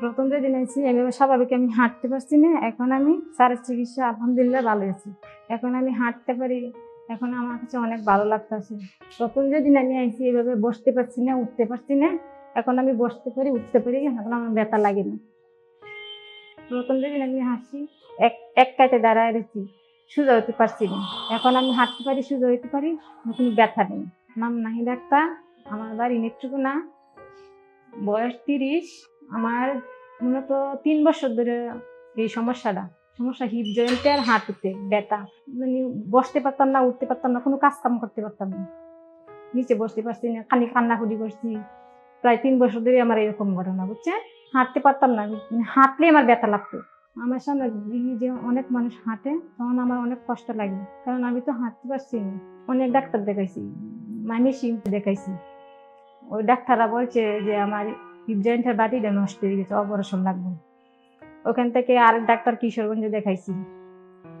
প্রথম যেদিন আইছি, এভাবে স্বাভাবিক আমি হাঁটতে পারছি না। এখন আমি স্যারের চিকিৎসা আলহামদুলিল্লাহ ভালো আছি। এখন আমি হাঁটতে পারি, এখন আমার কাছে অনেক ভালো লাগতেছে। প্রথম যেদিন আমি আইছি, এভাবে বসতে পারছি না, উঠতে পারছি না। এখন আমি বসতে পারি, উঠতে পারি, এখন আমার ব্যথা লাগে না। প্রথম যেদিন আমি হাসি এক এক কাছে দাঁড়ায় রয়েছি, সোজা হতে পারছি না। এখন আমি হাঁটতে পারি, সোজা হইতে পারি কোনো ব্যথা নেই। নাম নাহি ডাক্তার আমার বাড়ি নেট্রুকু না বয়স তিরিশ। আমার মূলত তিন বছর ধরে এই সমস্যাটা। সমস্যা হিপ জয়েন্টে আর হাঁটুতে ব্যথা। মানে বসতে পারতাম না, উঠতে পারতাম না, কোনো কাজ কাম করতে পারতাম না। নিচে বসতে পারছি না, খালি কান্নাকুটি করছি। প্রায় তিন বছর ধরে আমার এরকম ঘটনা, বুঝছেন? হাঁটতে পারতাম না মানে হাঁটলে আমার ব্যথা লাগতো। আমার সামনে যে অনেক মানুষ হাঁটে, তখন আমার অনেক কষ্ট লাগে। কারণ আমি তো হাঁটতে পারছি না। অনেক ডাক্তার দেখাইছি মামি সিং দেখাইছি। ওই ডাক্তাররা বলছে যে আমার জয়েন্টের বাটিটা নষ্ট হয়ে গেছে অপারেশন লাগবে। ওখান থেকে আরেক ডাক্তার কিশোরগঞ্জে দেখাইছি।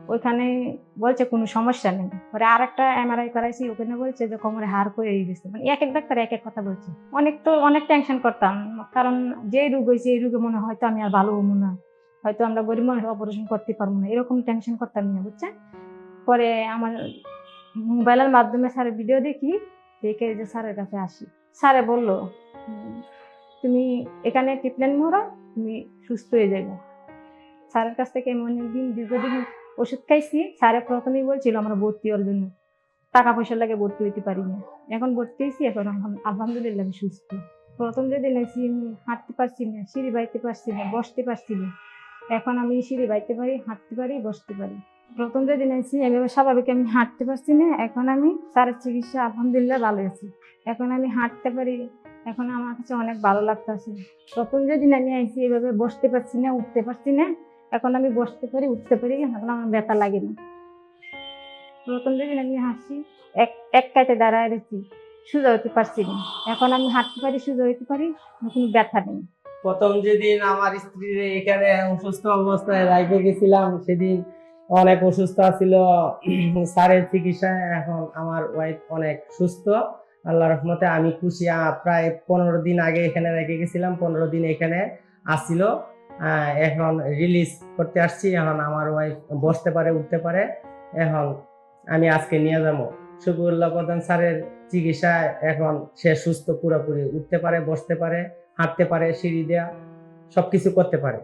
ওইখানে বলছে কোনো সমস্যা নেই। পরে আর একটা এমআরআই করাইছি ওখানে বলছে যে কোমরে হাড় করে গেছে। মানে এক এক ডাক্তার এক এক কথা বলছে। অনেক তো অনেক টেনশন করতাম। কারণ যে রোগ হয়েছে এই রোগে মনে হয়তো আমি আর ভালো হব না। হয়তো আমরা গরিব মানুষ অপারেশন করতে পারব না। এরকম টেনশন করতাম না বুঝছেন পরে আমার মোবাইলের মাধ্যমে স্যারের ভিডিও দেখি দেখে যে স্যারের কাছে আসি। স্যারে বলল "উম, তুমি এখানে ট্রিটমেন্ট মরো তুমি সুস্থ হয়ে যাবে। স্যারের কাছ থেকে আমি অনেকদিন দীর্ঘদিন ওষুধ খাইছি, স্যারে প্রথমেই বলছিল আমরা ভর্তি হওয়ার জন্য। টাকা পয়সা লাগে ভর্তি হইতে পারি না। এখন ভর্তি হয়েছি এখন আলহাম- আলহামদুলিল্লাহ আমি সুস্থ। প্রথম যেদিন আইসি আমি হাঁটতে পারছি না, সিঁড়ি বাইতে পারছি না, বসতে পারছি না। এখন আমি সিঁড়ি বাইতে পারি, হাঁটতে পারি, বসতে পারি। প্রথম যেদিন আইসি এভাবে স্বাভাবিক আমি হাঁটতে পারছি না, এখন আমি স্যারের চিকিৎসা আলহামদুলিল্লাহ ভালো আছি। এখন আমি হাঁটতে পারি এখন আমার কাছে অনেক ভালো লাগতেছে। প্রথম যেদিন আমি আইসি এভাবে বসতে পারছি না, উঠতে পারছি না। এখন আমি বসতে পারি, উঠতে পারি, এখন আমার ব্যথা লাগে না। প্রথম যেদিন আমি হাসি, এক এক কাছে দাঁড়ায় রয়েছি, সোজা হতে পারছি না। এখন আমি হাঁটতে পারি, সোজা হইতে পারি কোনো ব্যথা নেই। প্রথম যেদিন আমার স্ত্রীর এখানে অসুস্থ অবস্থায় রাখে গেছিলাম, সেদিন অনেক অসুস্থ ছিল। স্যারের চিকিৎসায় এখন আমার ওয়াইফ অনেক সুস্থ। আল্লাহ রহমতে আমি খুশি। প্রায় পনেরো দিন আগে এখানে রেখে গেছিলাম পনেরো দিন এখানে আসছিল আহ, এখন রিলিজ করতে আসছি এখন আমার ওয়াইফ বসতে পারে উঠতে পারে। এখন আমি আজকে নিয়ে যাব। শফিউল্লাহ প্রধান স্যারের চিকিৎসায় এখন সে সুস্থ পুরোপুরি উঠতে পারে বসতে পারে হাঁটতে পারে সিঁড়ি দেওয়া সবকিছু করতে পারে।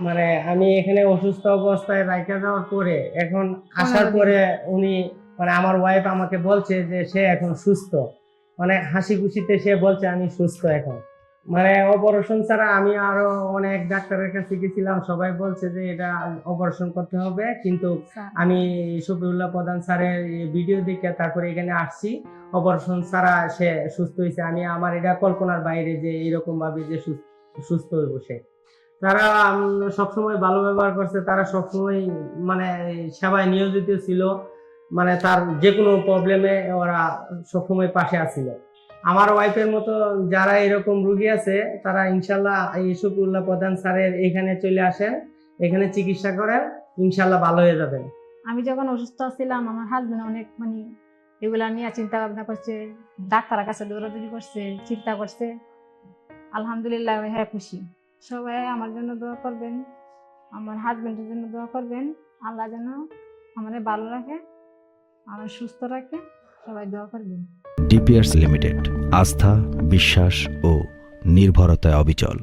মানে আমি এখানে অসুস্থ অবস্থায় রাইখা যাওয়ার পরে এখন আসার পরে উনি মানে আমার ওয়াইফ আমাকে বলছে যে সে এখন সুস্থ। মানে হাসি খুশিতে সে বলছে আমি সুস্থ এখন। মানে অপারেশন ছাড়া আমি আরও অনেক ডাক্তারের কাছে গেছিলাম সবাই বলছে যে এটা অপারেশন করতে হবে। কিন্তু আমি শফিউল্লাহ প্রধান স্যারের ভিডিও দেখে তারপরে এখানে আসছি। অপারেশন ছাড়া সে সুস্থ হয়েছে। আমি আমার এটা কল্পনার বাইরে যে এরকম ভাবে যে সুস্থ- সুস্থ হইব সে। তারা সবসময় ভালো ব্যবহার করছে। তারা সবসময় মানে সেবায় নিয়োজিত ছিল। মানে তার যে কোনো প্রবলেমে ওরা সবসময় পাশে আছিল। আমার ওয়াইফের মতো যারা এরকম রুগী আছে, তারা ইনশাল্লাহ এই শফিউল্লাহ প্রধান স্যারের এখানে চলে আসেন, এখানে চিকিৎসা করেন, ইনশাল্লাহ ভালো হয়ে যাবেন। আমি যখন অসুস্থ ছিলাম, আমার হাজবেন্ড অনেক মানে এগুলা নিয়ে চিন্তা ভাবনা করছে, ডাক্তারের কাছে দৌড়াদৌড়ি করছে, চিন্তা করছে। আলহামদুলিল্লাহ, আমি হ্যাঁ খুশি। সবাই আমার জন্য দোয়া করবেন, আমার হাজবেন্ডের জন্য দোয়া করবেন। আল্লাহ যেন আমাদের ভালো রাখে। আমার সুস্থ রাখে সবাই দোয়া করবেন। ডিপিয়ার্স লিমিটেড আস্থা বিশ্বাস ও নির্ভরতায় অবিচল।